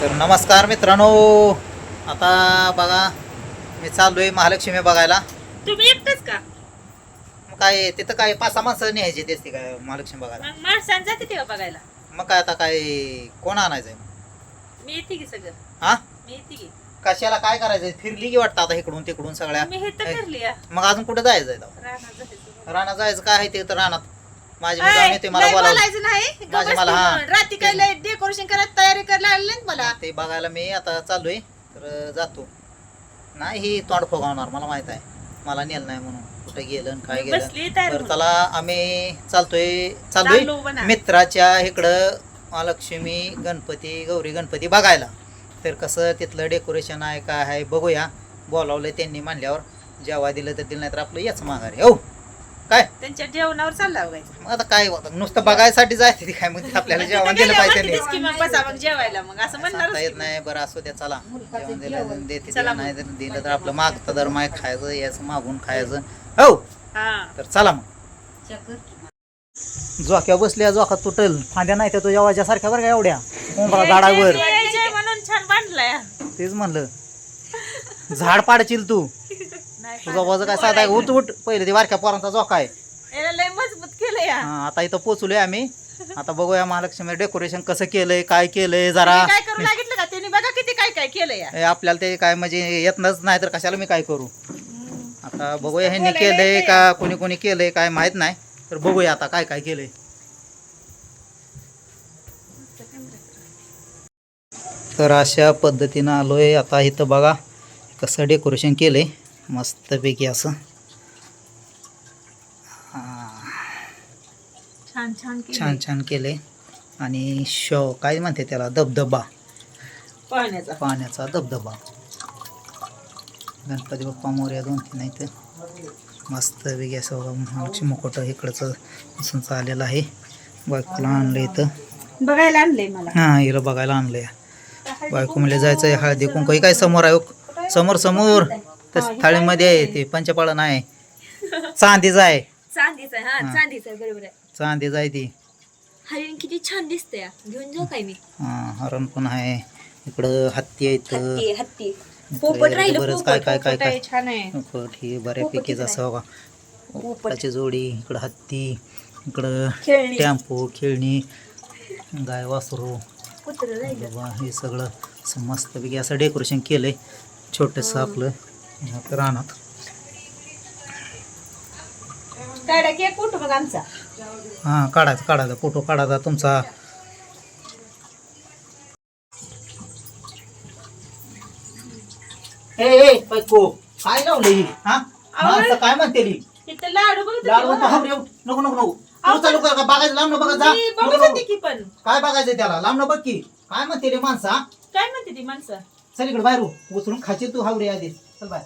तर नमस्कार मित्रांनो. आता बघा मी चाललो आहे महालक्ष्मी बघायला. तुम्ही एकटेच का? मग काय तिथं काय पाच सहा माणसं न्यायची तेच ती काय महालक्ष्मी बघायला? मग माणसांनी जाते तेव्हा बघायला. मग काय आता काय कोण आणायचंय? मी येते की सगळं. हा? मी येते की. कशाला काय करायचंय? फिरली की वाटतं आता इकडून तिकडून सगळ्या? मी हे तर. मग अजून कुठं जायचंय? रानात जायचं. रानात जायचं काय आहे ते तर रानात? माझी मी ऐ, जाऊन येते मला लय बोलावलं. बोलायचं नाही. माझे मला, तू. हा. रात्री काय लय डेकोरेशन करायला तयारी करायला लागली ना मला? ते बघायला मी आता चाललोय तर जातो. नाही ही तोंड फोगावणार मला माहीत आहे. मला नेलं नाही म्हणून. कुठे गेलं आणि काय गेलं. बसली तयार बरं होऊन. चला आम्ही चालतोय चाललो चाललोय म्हणा. मित्राच्या इकडं महालक्ष्मी गणपती गौरी गणपती बघायला. तर कसं तिथलं डेकोरेशन आहे काय आहे बघूया. बोलावलंय त्यांनी म्हणल्यावर. जेव्हा दिलं तर दिलं नाही तर आपलं याच माघारी. हो. काय? त्यांच्या जेवणावर चालला बघायचं मग आता काय होतं? नुसतं बघायसाठी जायचं ते काय ते आपल्याला? जेवण दिलं पाहिजे नाही. की मग बसा मग जेवायला मग असं म्हणणार सांगता येत नाही बरं असू द्या चला. जेवण दिलं तर देते चला दिलं मग. नाही तर दिलं तर आपलं मागतं दर माय खायचं याचं मागून खायचं. हो. हा. तर चला मग. झोक्या बसल्या झोका तुटल. फांद्या नाही त्या तुझ्या वाजासारख्या बरं का एवढ्या? कोंबडा झाडावर जय जय म्हणून छान बांधलाय. तेच म्हणलं. झाड पाडशील तू. तुझा वज काय साधा आहे? उठ उठ. पहिले ते बारक्या पोरांचा झोका आहे याला लय मजबूत केलं या. हा, आता इथं पोचलोय आम्ही. आता बघूया महालक्ष्मी डेकोरेशन कसं केलंय काय केलंय जरा. तुम्ही काय करू लागितलं का? त्यांनी बघा किती काय काय केलं या. हे आपल्याला ते काय म्हणजे येतच नाही तर कशाला मी काय करू? आता बघूया ह्यांनी केलंय का कोणी कोणी केलंय काय माहीत नाही. तर बघूया आता काय काय केलंय. तर अशा पद्धतीनं आलोय. आता इथं बघा कसं डेकोरेशन केलंय. मस्तपैकी असं. हा, छान छान केलं छान छान केलंय. आणि शो काय म्हणते त्याला? धबधबा. पाण्याचा. पाण्याचा धबधबा. गणपती बाप्पा मोर्या दोन तीन आहेत. मस्त वेगळी असं महालक्ष्मी मुकुट इकडचं आलेलं आहे. बायकोला आणलं इथं. बघायला आणलंय मला. हां हिला बघायला आणलंय. बायको म्हणले जायचं हळदी कुंकू हे काय समोर आहे हो? समोर समोर. तस थाळीमध्ये आहे ते पंचपाळन आहे चांदीचं आहे. चांदीचा हा हा. चांदीचा बरोबर आहे. चांदीचं आहे ती. हरिण किती छान दिसते घेऊन जाऊ काय मी? हां हरण पण आहे. इकडं हत्ती आहेत. हत्ती हत्ती पोपट राहिलं बरंच काय काय काय काय छान आहे. पोपट ही बऱ्यापैकीच असं बघा. पोपटाची जोडी इकडं हत्ती इकडं खेळणी. टॅम्पो खेळणी गाय वासरू. कुत्र राहिलं. बाबा हे सगळं असं मस्तपैकी असं डेकोरेशन केलंय. छोटंसं आपलं. ह्यात रानात. काढा केक कुठं मग आमचा. हां काढायचा काढायचा फोटो काढायचा तुमचा. ए ए बायको काय लावलं ही? हा? माणसं काय म्हणते ही? इथं लाडू. नको नको नको नको. अहो, तू चालू कर का? बघायचं लांब न बघत जा. मी नको, बघत नको. होते की पण. काय बघायचं त्याला? लांब न बघ की. काय म्हणते रे माणसा काय म्हणते ती माणसं? चल इकडे बाहेर. उचलून खाची तू हावरे आधी चल बाय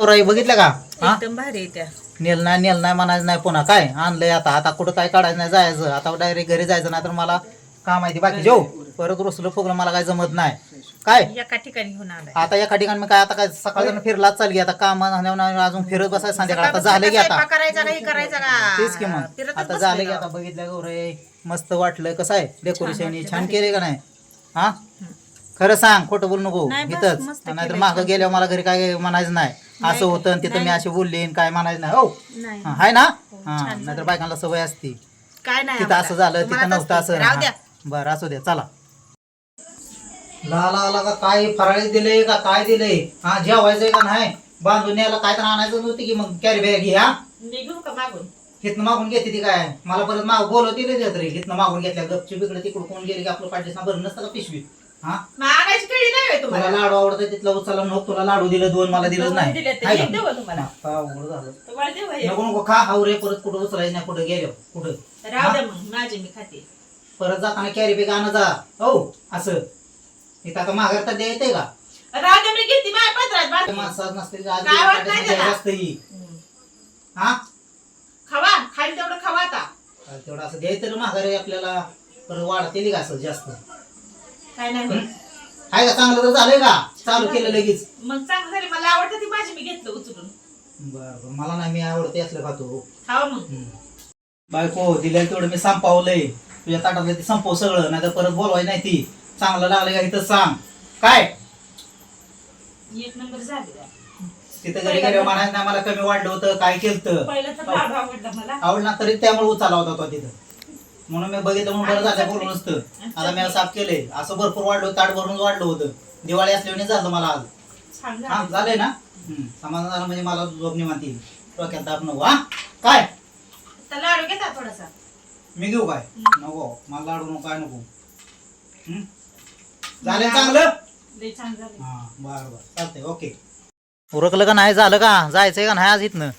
राई बघितलं का? हा? एकदम भारी आहे त्या. नेल नाही नेल नाही म्हणायचं नाही पुन्हा. काय? आणलंय आता. आता कुठं काय काढायचं नाही जायचं. आता डायरेक्ट घरी जायचं नाही तर मला काम आहे ते बाकी. जेव. परत रुसलं फुगलं मला काय जमत नाही. काय? एका ठिकाणी घेऊन आलाय. आता एका ठिकाणी मी काय आता काय सकाळ फिरलाच चाल की आता काम अजून फिरत बसायचं संध्याकाळ आता झालं की आता. स्वयंपाक करायचा का हे करायचा का? तेच की मग. आता झालं की. आता बघितलं गौरे मस्त वाटलं. कसं आहे? डेकोरेशन छान. केले का नाही? हा? खरं सांग खोटं बोलू नको. नाही, बस, इथंच. मस्त नाहीतर केलंय, मागं छान. गेल्यावर मला घरी काय म्हणायचं नाही. असं होतं आणि तिथं मी अशी बोलली आणि काय म्हणायचं नाही. हो. नाही. हा, हाय ना? हो, हा छान नाहीतर बायकांना सवय असती. काय नाही तिथं असं झालं तुम्हाला तिथं नव्हतं तसं- असं. राहू द्या. हा. बरं असू द्या चला. ला ला ला का काय फराळी दिले का? काय दिले हा जेवायचंय का नाही? बांधून यायला काय तर आणायचं नव्हती की मग कॅरी बॅग घ्या घेऊ का मागून? हिथनं मागून घेते ती काय? मला परत माग बोलवते नाही तरी हिथनं मागून घेतल्या गपची बिकडे तिकडे कोण गेले की आपलं पाठीस बरं नसतं का पिशवी हा? मागायची नाही होय तुला तुम्हाला लाडू आवडतं तिथला उचलला नको तुला लाडू दिलं दोन मला दिलं नाही. दिले ते. हाय एक का? देऊ का तुम्हाला? हा, अवघड झालं. तुम्हाला देऊ का एक? नको नको खा हावरे परत कुठं उचलायचं नाही कुठं गेलो कुठं? राहू द्या मग माझे मी खाते. परत जाताना कॅरी बॅग आणा जा. हो असं. इथं आता माघार तर द्यायचंय का? राहू द्या मी घेते माझ्या पत्रात. माणसात नसते का? काय वाटत नाही आधी त्याला? असतं ही. हम्म. हा? खावा खाली तेवढं खावा आता. तेवढं असं द्यायचं ना माघारी आपल्याला. परत वाढते का असं जास्त? काय नाही होत. आहे का? चांगलं तर झालंय का? चालू केलं लगेच. मग चांगलं झाले. मला आवडतं ती माझी मी घेतलं उचलून. बरं बरं. मला नाही मी आवडते असलं खातो. खावा मग. बायको दिलेलं तेवढं मी संपावलंय. तुझ्या ताटातलं ते संपव सगळं नाही तर परत बोलवाय नाही ती. चांगलं लागलं का इथं सांग. काय? एक नंबर झाले तिथं घरी घरी म्हणायचं नाही मला कमी वाढलं होतं काय केलं पहिलं तर आवडला मला. आवडला तरी त्यामुळे उचाला होता तो तिथं. म्हणून मी बघितलं म्हणून बरं झालं बोलून नसतं. आता मी साफ केलंय. असं भरपूर वाढलं ताट भरून वाढलं होतं. दिवाळी असल्याने झालं मला आज. हा झालं. झालंय ना? समाधान झालं म्हणजे मला झोप निवांत येईल. डोक्यात ताप नको हा? काय? लाडू घेता थोडासा. मी घेऊ काय? नको. मला लाडू नको काय नको? झालं चांगलं? हा बरं बरं. चालतंय ओके. उरकलं का नाही? झालं का? जायचंय का नाही आज इथनं?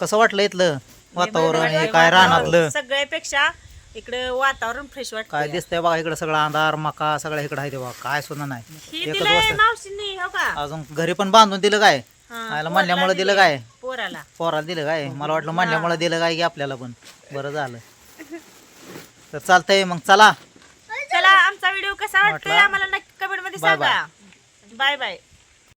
कसं वाटलं इथलं? वातावरण हे काय रानातलं? सगळ्यापेक्षा इकडे वातावरण फ्रेश वाटत काय दिसतंय बघा इकडे सगळं अंधार मका सगळं इकडे आहे ते बघा. काय सुद्धा नाही. ही एकच अजून घरी पण बांधून दिलं काय? हा, आयला पोराला म्हणल्यामुळे दिलं काय? पोराला. पोराला दिलं काय? मला वाटलं म्हणल्यामुळे दिलं काय की आपल्याला पण. बरं झालं. तर चालतंय मग चला. चला आमचा व्हिडिओ कसा वाटतोय? आम्हाला नक्की कमेंटमध्ये. सांगा. Bye bye